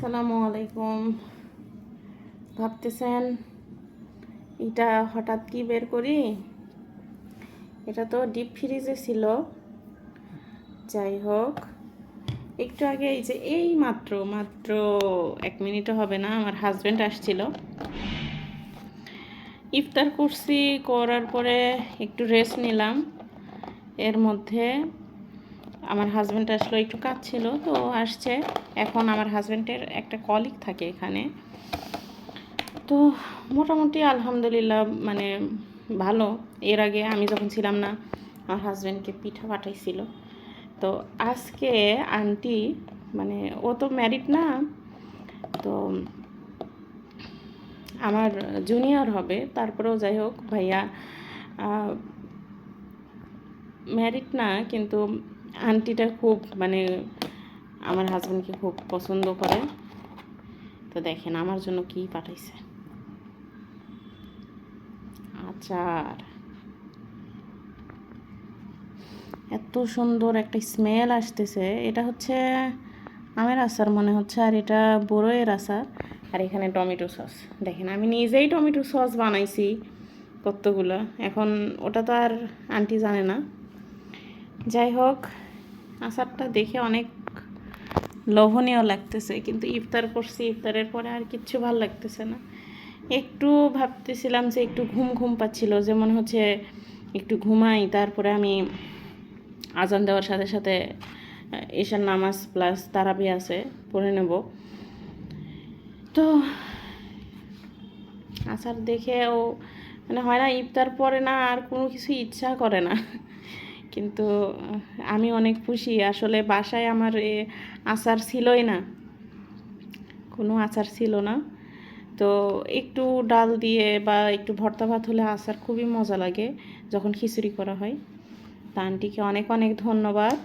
আসসালামু আলাইকুম। ভাবতেছেন, এটা হঠাৎ কি বের করি? এটা তো ডিপ ফ্রিজে ছিল। যাই হোক, একটু আগে এই যে, এই মাত্র মাত্র এক মিনিটও হবে না, আমার হাজব্যান্ড আসছিল। ইফতার করছি, করার পরে একটু রেস্ট নিলাম। এর মধ্যে আমার হাজব্যান্ড আসলো, একটু কাজ ছিল তো আসছে। এখন আমার হাজব্যান্ডের একটা কলিগ থাকে এখানে। তো মোটামুটি আলহামদুলিল্লাহ মানে ভালো। এর আগে আমি যখন ছিলাম না, আমার হাজব্যান্ডকে পিঠা পাঠাইছিল। তো আজকে আন্টি মানে ও তো ম্যারিড না, তো আমার জুনিয়র হবে। তারপরেও যাই হোক, ভাইয়া ম্যারিড না, কিন্তু আন্টিটা খুব মানে আমার হাজব্যান্ডকে খুব পছন্দ করে। তো দেখেন আমার জন্য কি পাঠাইছে। আচার। এত সুন্দর একটা স্মেল আসতেছে। এটা হচ্ছে আমের আচার মনে হচ্ছে, আর এটা বড়ইয়ের আচার। আর এখানে টমেটো সস। দেখেন, আমি নিজেই টমেটো সস বানাইছি কতগুলো। এখন ওটা তো আর আন্টি জানে না। যাই হোক আচারটা দেখে অনেক লোভনীয় লাগতেছে, কিন্তু ইফতার করছি, ইফতারের পরে আর কিচ্ছু ভালো লাগতেছে না। একটু ভাবতেছিলাম যে একটু ঘুম ঘুম পাচ্ছিল, যে মনে হচ্ছে একটু ঘুমাই, তারপরে আমি আজান দেওয়ার সাথে সাথে এশার নামাজ প্লাস তারাবি আছে, পড়ে নেব। তো আচার দেখে ও মানে হয় না ইফতার পরে না আর কোনো কিছু ইচ্ছা করে না। কিন্তু আমি অনেক খুশি। আসলে বাসায় আমার এ আচার ছিলই না। কোনো আচার ছিল না। তো একটু ডাল দিয়ে বা একটু ভর্তা ভাত হলে আচার খুবই মজা লাগে, যখন খিচুড়ি করা হয়। তা অনেক অনেক ধন্যবাদ।